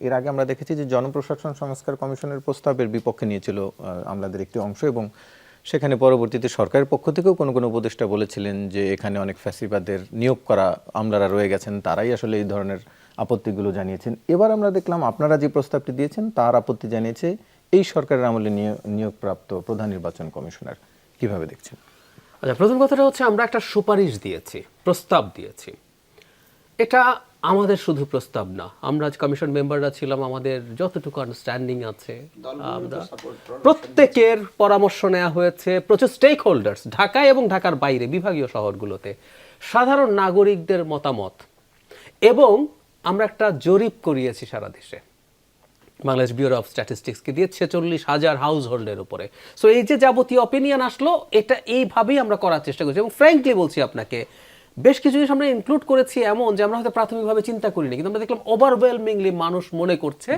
এর আগে আমরা দেখেছি যে জনপ্রশাসন সংস্কার কমিশনের প্রস্তাবের বিপক্ষে নিয়েছিল আহ, আমলাদের একটি অংশ এবং সেখানে পরবর্তীতে সরকারের পক্ষ থেকেও কোনো কোনো উপদেষ্টা বলেছিলেন যে এখানে অনেক ফ্যাসিবাদের নিয়োগ করা আমলারা রয়ে গেছেন তারাই আসলে এই ধরনের আপত্তিগুলো জানিয়েছেন। এবার আমরা দেখলাম আপনারা যে প্রস্তাবটি দিয়েছেন তার আপত্তি জানিয়েছে এই সরকারের আমলে নিয়োগ- নিয়োগপ্রাপ্ত প্রধান নির্বাচন কমিশনার। কীভাবে দেখছেন? আচ্ছা প্রথম কথাটা হচ্ছে আমরা একটা সুপারিশ দিয়েছি প্রস্তাব দিয়েছি। এটা আমাদের শুধু প্রস্তাব না আমরা আজ কমিশন মেম্বাররা ছিলাম আমাদের যতটুকু আন্ডারস্ট্যান্ডিং আছে আমরা প্রত্যেকের পরামর্শ নেওয়া হয়েছে প্রচুর স্টেক হোল্ডার্স ঢাকায় এবং ঢাকার বাইরে বিভাগীয় শহরগুলোতে সাধারণ নাগরিকদের মতামত। এবং আমরা একটা জরিপ করিয়েছি সারা দেশে। বাংলাদেশ ব্যুরো অফ স্ট্যাটিস্টিক্সকে দিয়ে ছেচল্লিশ হাজার হাউস হোল্ডের উপরে। সো এই যে যাবতীয় অপিনিয়ন আসলো এটা এইভাবেই আমরা করার চেষ্টা করছি। এবং ফ্র্যাঙ্কলি বলছি আপনাকে বেশ কিছু জিনিস আমরা ইনক্লুড করেছি এমন যে আমরা হয়তো প্রাথমিকভাবে চিন্তা করিনি কিন্তু আমরা দেখলাম ওভারওয়েলমিংলি মানুষ মনে করছে।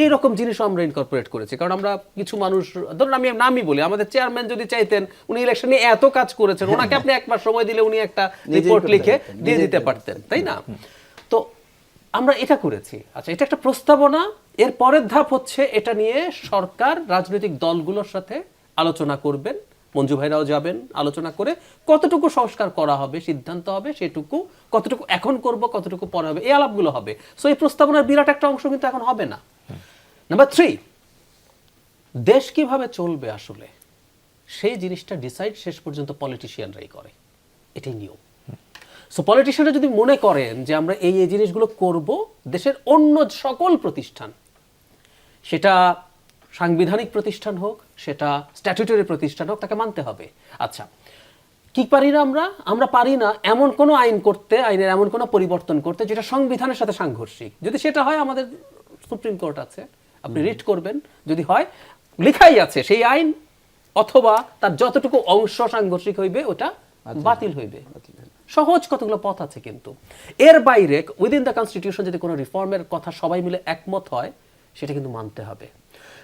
এই রকম জিনিসও আমরা ইনকর্পোরেট করেছি কারণ আমরা কিছু মানুষ ধরুন আমি নামই বলি আমাদের চেয়ারম্যান যদি চাইতেন উনি ইলেকশনে এত কাজ করেছেন ওনাকে আপনি এক মাস সময় দিলে উনি একটা রিপোর্ট লিখে দিয়ে দিতে পারতেন তাই না? তো আমরা এটা করেছি। আচ্ছা এটা একটা প্রস্তাবনা এর পরের ধাপ হচ্ছে এটা নিয়ে সরকার রাজনৈতিক দলগুলোর সাথে আলোচনা করবেন। মঞ্জু ভাইরাও যাবেন, আলোচনা করে কতটুকু সংস্কার করা হবে, সিদ্ধান্ত হবে, সেটুকু, কতটুকু এখন করব, কতটুকু পরে হবে, এই আলাপগুলো হবে। সো এই প্রস্তাবনার বিরাট একটা অংশ কিন্তু এখন হবে না। নাম্বার থ্রি দেশ কীভাবে চলবে আসলে? সেই জিনিসটা ডিসাইড শেষ পর্যন্ত পলিটিশিয়ানরাই করে। এটাই নিয়ম। সো পলিটিশিয়ানরা যদি মনে করেন যে আমরা এই এই জিনিসগুলো করব, দেশের অন্য সকল প্রতিষ্ঠান, সেটা সাংবিধানিক প্রতিষ্ঠান হোক সেটা স্ট্যাটুটরি প্রতিষ্ঠান হোক তাকে মানতে হবে। আচ্ছা কি পারি না আমরা? আমরা পারি না এমন কোনো আইন করতে আইনের এমন কোনো পরিবর্তন করতে যেটা সংবিধানের সাথে সাংঘর্ষিক। যদি সেটা হয় আমাদের সুপ্রিম কোর্ট আছে আপনি রিট করবেন। যদি হয় লেখাই আছে সেই আইন অথবা তার যতটুকু অংশ সাংঘর্ষিক হইবে ওটা বাতিল হইবে। সহজ কতগুলো পথ আছে কিন্তু। এর বাইরে উইদিন দ্য কনস্টিটিউশন যদি কোনো রিফর্মের কথা সবাই মিলে একমত হয় সেটা কিন্তু মানতে হবে।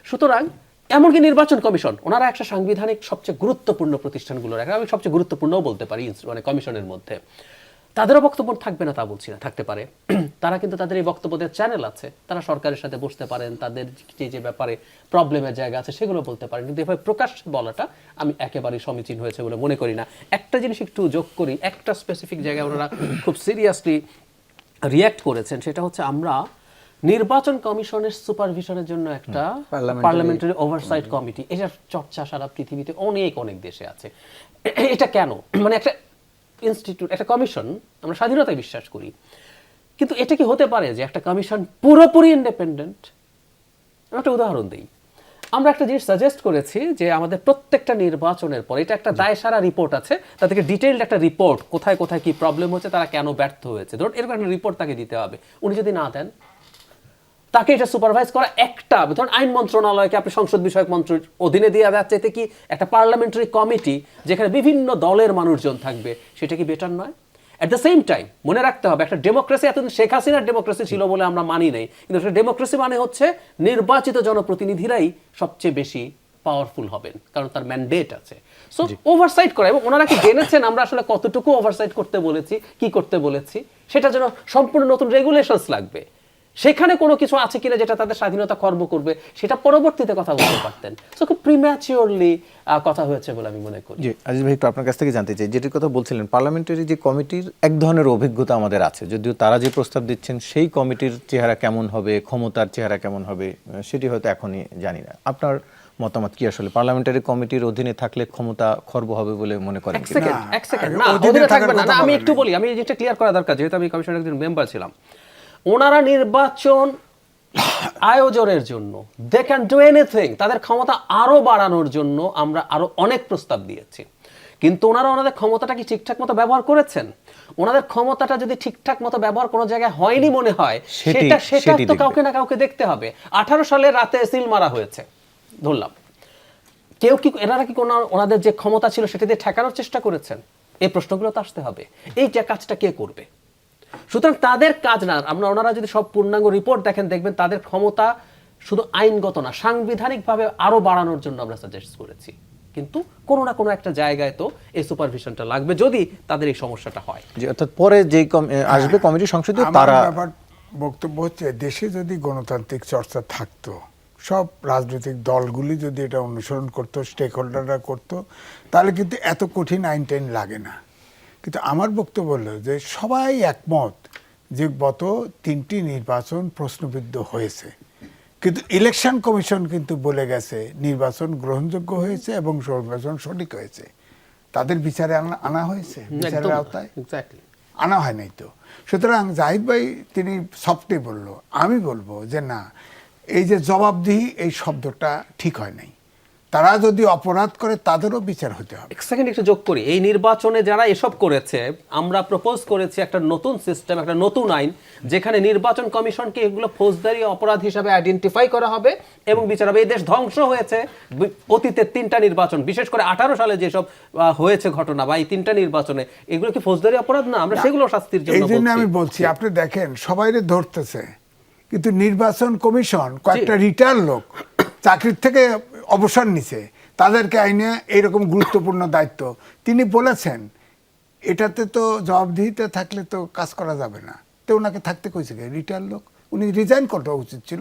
সুতরাং এমনকি নির্বাচন কমিশন, ওনারা একটা সাংবিধানিক সবচেয়ে গুরুত্বপূর্ণ প্রতিষ্ঠানগুলোর একটা আমি সবচেয়ে গুরুত্বপূর্ণও বলতে পারি মানে কমিশনের মধ্যে। তাদেরও বক্তব্য থাকবে না তা বলছি না, থাকতে পারে। তারা কিন্তু তাদের এই বক্তব্যদের চ্যানেল আছে। তারা সরকারের সাথে বসতে পারেন, তাদের যে যে ব্যাপারে প্রবলেমের জায়গা আছে সেগুলো বলতে পারেন। কিন্তু এভাবে প্রকাশ্যে বলাটা আমি একেবারেই সমীচীন হয়েছে বলে মনে করি না। একটা জিনিস একটু যোগ করি, একটা স্পেসিফিক জায়গায় ওনারা খুব সিরিয়াসলি রিয়্যাক্ট করেছেন, সেটা হচ্ছে আমরা নির্বাচন কমিশনের সুপারভিশনের জন্য একটা পার্লামেন্টারি ওভারসাইট কমিটি এটার চর্চা সারা পৃথিবীতে অনেক অনেক দেশে আছে। এটা কেন? মানে একটা ইনস্টিটিউট একটা কমিশন আমরা স্বাধীনতায় বিশ্বাস করি। কিন্তু এটা কি হতে পারে যে একটা কমিশন পুরোপুরি ইন্ডিপেন্ডেন্ট আমি একটা উদাহরণ দিই। আমরা একটা জিনিস সাজেস্ট করেছি যে আমাদের প্রত্যেকটা নির্বাচনের পর এটা একটা দায় সারা রিপোর্ট আছে তাদেরকে ডিটেইলড একটা রিপোর্ট কোথায় কোথায় কি প্রবলেম হচ্ছে তারা কেন ব্যর্থ হয়েছে? ধরুন এরকম একটা রিপোর্ট তাকে দিতে হবে। উনি যদি না দেন তাকে এটা সুপারভাইজ করা একটা ধরুন আইন মন্ত্রণালয়কে আপনি সংসদ বিষয়ক মন্ত্রীর অধীনে দিয়ে দেওয়ার চাইতে কি একটা পার্লামেন্টারি কমিটি যেখানে বিভিন্ন দলের মানুষজন থাকবে সেটা কি বেটার নয়? অ্যাট দ্য সেম টাইম মনে রাখতে হবে একটা ডেমোক্রেসি এতদিন শেখ হাসিনার ডেমোক্রেসি ছিল বলে আমরা মানি নাই কিন্তু একটা ডেমোক্রেসি মানে হচ্ছে নির্বাচিত জনপ্রতিনিধিরাই সবচেয়ে বেশি পাওয়ারফুল হবেন কারণ তার ম্যান্ডেট আছে। সো ওভারসাইট করা এবং ওনারা কি জেনেছেন আমরা আসলে কতটুকু ওভারসাইট করতে বলেছি কি করতে বলেছি? সেটা যেন সম্পূর্ণ নতুন রেগুলেশনস লাগবে। সেখানে কোনো কিছু আছে কিনা যেটা তাদের স্বাধীনতা কর্ম করবে সেটা পরবর্তীতে কথা বলতে পারতেন। সো খুব প্রিম্যাচিওরলি কথা হয়েছে বলে আমি মনে করি। জি আজিজ ভাই একটু আপনার কাছ থেকে জানতে চাই। যেটির কথা বলছিলেন পার্লামেন্টারি যে কমিটির এক ধরনের অভিজ্ঞতা আমাদের আছে। যদিও তারা যে প্রস্তাব দিচ্ছেন সেই কমিটির চেহারা কেমন হবে ক্ষমতার চেহারা কেমন হবে সেটি হয়তো এখনই জানি না। আপনার মতামত কি আসলে? পার্লামেন্টারি কমিটির অধীনে থাকলে ক্ষমতা খর্ব হবে বলে মনে করেন এক সেকেন্ড এক সেকেন্ড না অধীনে থাকবে না আমি একটু বলি আমি যেটা ক্লিয়ার করা দরকার যেহেতু আমি কমিশনের একজন মেম্বার ছিলাম। ওনারা নির্বাচন আয়োজনের জন্য দে ক্যান ডু এনিথিং তাদের ক্ষমতা আরও বাড়ানোর জন্য আমরা আরও অনেক প্রস্তাব দিয়েছি। কিন্তু ওনারা ওনাদের ক্ষমতাটা কি ঠিকঠাক মতো ব্যবহার করেছেন? ওনাদের ক্ষমতাটা যদি ঠিকঠাক মতো ব্যবহার কোনো জায়গায় হয়নি মনে হয় সেটা সেটা সেটি তো কাউকে না কাউকে দেখতে হবে। আঠারো সালে রাতে সিল মারা হয়েছে ধরলাম। কেউ কি এনারা কি কোনো ওনাদের যে ক্ষমতা ছিল সেটা দিয়ে ঠেকানোর চেষ্টা করেছেন? এই প্রশ্নগুলো তো আসতে হবে। এই যে কাজটা কে করবে? সুতরাং তাদের কাজ না আমরা ওনারা যদি সব পূর্ণাঙ্গ রিপোর্ট দেখেন দেখবেন তাদের ক্ষমতা শুধু আইনগত না সাংবিধানিকভাবে আরও বাড়ানোর জন্য আমরা সাজেস্ট করেছি। কিন্তু কোনো না কোনো একটা জায়গায় তো এই সুপারভিশনটা লাগবে যদি তাদের এই সমস্যাটা হয়। যে অর্থাৎ পরে যে আসবে কমিটি সংসদীয় তারা ব্যাপার বক্তব্য হচ্ছে দেশে যদি গণতান্ত্রিক চর্চা থাকতো সব রাজনৈতিক দলগুলি যদি এটা অনুসরণ করতো স্টেক হোল্ডাররা করতো তাহলে কিন্তু এত কঠিন আইন টাইন লাগে না। কিন্তু আমার বক্তব্য হলো যে সবাই একমত যে গত তিনটি নির্বাচন প্রশ্নবিদ্ধ হয়েছে। কিন্তু ইলেকশন কমিশন কিন্তু বলে গেছে নির্বাচন গ্রহণযোগ্য হয়েছে এবং নির্বাচন সঠিক হয়েছে। তাদের বিচারে আনা- হয়েছে বিচারের আওতায়? আনা হয় নাই তো। সুতরাং জাহিদ ভাই তিনি সফটে বলল। আমি বলব যে না এই যে জবাবদিহি এই শব্দটা ঠিক হয় নাই। তারা যদি অপরাধ করে তাদেরও বিচার হতে হবে। এক সেকেন্ড একটু যোগ করি। এই নির্বাচনে যারা এসব করেছে আমরা প্রপোজ করেছি একটা নতুন সিস্টেম একটা নতুন আইন যেখানে নির্বাচন কমিশনকে এগুলো ফৌজদারি অপরাধ হিসাবে আইডেন্টিফাই করা হবে এবং বিচার হবে। এই দেশ ধ্বংস হয়েছে। অতীতের তিনটা নির্বাচন বিশেষ করে আঠারো সালে যেসব হয়েছে ঘটনা বা এই তিনটা নির্বাচনে এগুলো কি ফৌজদারি অপরাধ? না আমরা সেগুলো শাস্তির জন্য এই জন্য আমি বলছি। আপনি দেখেন সবাইরে ধরতেছে। কিন্তু নির্বাচন কমিশন কয়েকটা রিটায়ার লোক চাকরির থেকে অবসর নিছে। তাদেরকে আইনে এইরকম গুরুত্বপূর্ণ দায়িত্ব। তিনি বলেছেন, এটাতে তো জবাবদিহিতে থাকলে তো কাজ করা যাবে না। তো ওনাকে থাকতে কইছে কে? রিটায়ার লোক। উনি রিজাইন করা উচিত ছিল।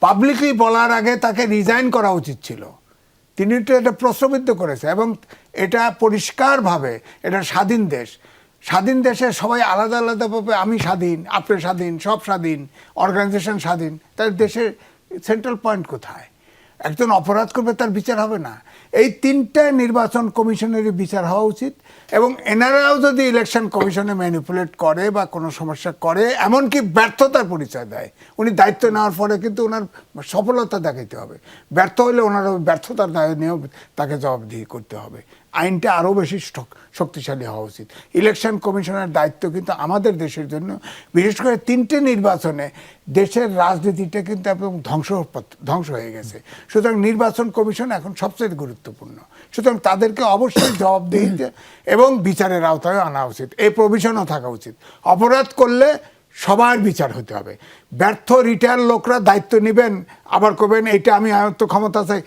পাবলিকলি বলার আগে তাকে রিজাইন করা উচিত ছিল। তিনি তো এটা প্রশ্নবিদ্ধ করেছে এবং এটা পরিষ্কারভাবে, এটা স্বাধীন দেশ। স্বাধীন দেশে সবাই আলাদা আলাদাভাবে আমি স্বাধীন, আপনি স্বাধীন, সব স্বাধীন অর্গানাইজেশন স্বাধীন। তার দেশের সেন্ট্রাল পয়েন্ট কোথায়? একজন অপরাধ করবে, তার বিচার হবে না। এই তিনটা নির্বাচন কমিশনের বিচার হওয়া উচিত এবং এনারাও যদি ইলেকশন কমিশনে ম্যানিপুলেট করে বা কোনো সমস্যা করে, এমনকি ব্যর্থতার পরিচয় দেয়, উনি দায়িত্ব নেওয়ার পরে কিন্তু ওনার সফলতা দেখাইতে হবে। ব্যর্থ হলে ওনার ব্যর্থতার দায় নিয়েও তাকে জবাবদিহি করতে হবে। আইনটা আরও বেশি শক্তিশালী হওয়া উচিত। ইলেকশন কমিশনের দায়িত্ব কিন্তু আমাদের দেশের জন্য। বিশেষ করে তিনটে নির্বাচনে দেশের রাজনীতিটা কিন্তু একদম ধ্বংস ধ্বংস হয়ে গেছে। সুতরাং নির্বাচন কমিশন এখন সবচেয়ে গুরুত্বপূর্ণ। সুতরাং তাদেরকে অবশ্যই জবাবদিহিতে এবং বিচারের আওতায় আনা উচিত। এই প্রভিশনও থাকা উচিত। অপরাধ করলে সবার বিচার হতে হবে। ব্যর্থ রিটায়ার লোকরা দায়িত্ব নেবেন, আবার করবেন এটা আমি আয়ত্ত ক্ষমতা চাই।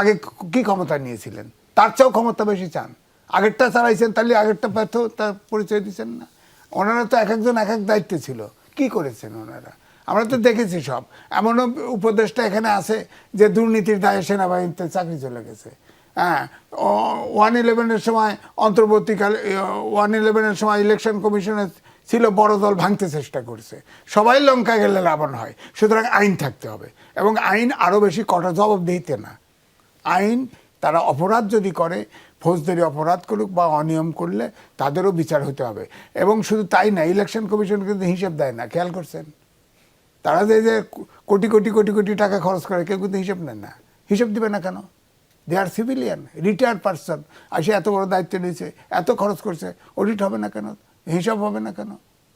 আগে কি ক্ষমতা নিয়েছিলেন? তার চেয়েও ক্ষমতা বেশি চান। আগেরটা চালাইছেন, তাহলে আগেরটা ব্যর্থ তার পরিচয় দিচ্ছেন না। ওনারা তো এক একজন এক এক দায়িত্বে ছিল। কি করেছেন ওনারা? আমরা তো দেখেছি সব। এমনও উপদেশটা এখানে আছে যে দুর্নীতির দায়ে সেনাবাহিনীতে চাকরি চলে গেছে। হ্যাঁ ওয়ান ইলেভেনের সময় অন্তর্বর্তীকাল ওয়ান ইলেভেনের সময় ইলেকশন কমিশনের ছিল বড় দল ভাঙতে চেষ্টা করছে। সবাই লঙ্কা গেলে লাভন হয়। সুতরাং আইন থাকতে হবে। এবং আইন আরও বেশি কঠোর দিতে না। আইন তারা অপরাধ যদি করে, ফৌজদারি অপরাধ করুক বা অনিয়ম করলে তাদেরও বিচার হতে হবে। এবং শুধু তাই না ইলেকশন কমিশন কিন্তু হিসেব দেয় না। খেয়াল করছেন? তারা যে যে কোটি কোটি কোটি কোটি টাকা খরচ করে, কেউ কিন্তু হিসেব নেন না। হিসেব দিবে না কেন? They R civilian retired person আসে এত বড় দায়িত্ব নিয়েছে, এত খরচ করছে অডিট হবে না কেন? হিসাব হবে না কেন?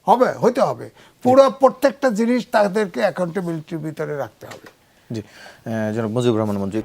হবে, হতে হবে। পুরো প্রত্যেকটা জিনিস তাদেরকে অ্যাকাউন্টেবিলিটির ভিতরে রাখতে হবে। জি জনাব মুজিবুর রহমান মঞ্জু